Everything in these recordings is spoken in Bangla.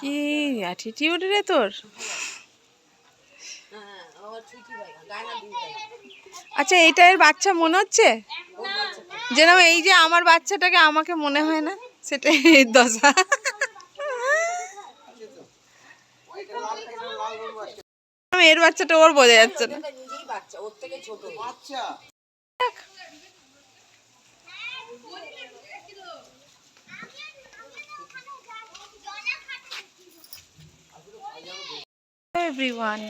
কি অ্যাটিটিউড রে তোর? হ্যাঁ। আচ্ছা এটা এর বাচ্চা মনে হচ্ছে? যেন এই যে আমার বাচ্চাটাকে আমাকে মনে হয় না সেটা এই দশা। এর বাচ্চাটা ওর বোঝা যাচ্ছে না ওটা নিজেই বাচ্চা ওর থেকে ছোট আচ্ছা এভরিওয়ান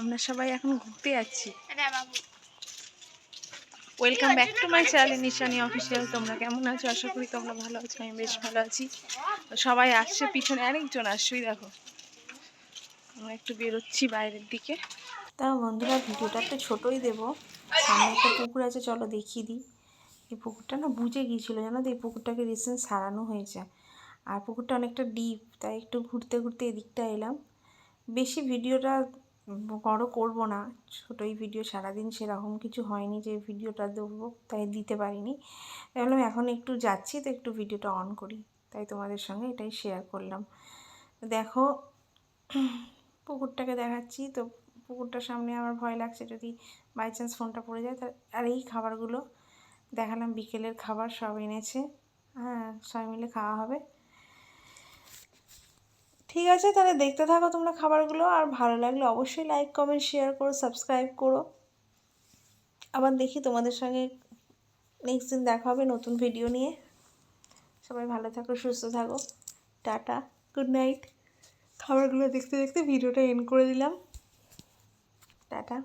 আমরা সবাই এখন ঘুরতে যাচ্ছি। Welcome back to my channel Nishani official তোমরা কেমন আছো? আশা করি তোমরা ভালো আছো আমি বেশ ভালো আছি। তো সবাই আসছে পিছনে আরেকজন আসছেই দেখো। আমরা একটু বেরোচ্ছি বাইরের দিকে। তা বন্ধুরা ভিডিওটা তো ছোটোই দেবো। সামনে একটা পুকুর আছে চলো দেখিয়ে দিই। এই পুকুরটা না বুঝে গিয়েছিল জানো তো? এই পুকুরটাকে রিসেন্ট সারানো হয়েছে। আর পুকুরটা অনেকটা ডিপ তাই একটু ঘুরতে ঘুরতে এদিকটা এলাম। বেশি ভিডিওটা বড় করব না। ছোটোই ভিডিও, সারাদিন সেরকম কিছু হয়নি যে ভিডিওটা দেবো তাই দিতে পারিনি। ভাবলাম এখন একটু যাচ্ছি, তো একটু ভিডিওটা অন করি। তাই তোমাদের সঙ্গে এটাই শেয়ার করলাম। দেখো, পুকুরটাকে দেখাচ্ছি। তো পুকুরটার সামনে আমার ভয় লাগছে, যদি বাই চান্স ফোনটা পড়ে যায় আর এই খাবারগুলো দেখালাম, বিকেলের খাবার সব এনেছে। হ্যাঁ সবাই মিলে খাওয়া হবে। ঠিক আছে, তাহলে দেখতে থাকো তোমরা খাবারগুলো। আর ভালো লাগলে অবশ্যই লাইক কমেন্ট শেয়ার করো সাবস্ক্রাইব করো। আবার দেখি তোমাদের সঙ্গে নেক্সট দিন দেখা হবে নতুন ভিডিও নিয়ে। সবাই ভালো থাকো, সুস্থ থাকো। টাটা গুড নাইট খাবারগুলো দেখতে দেখতে ভিডিওটা এন্ড করে দিলাম। টাটা।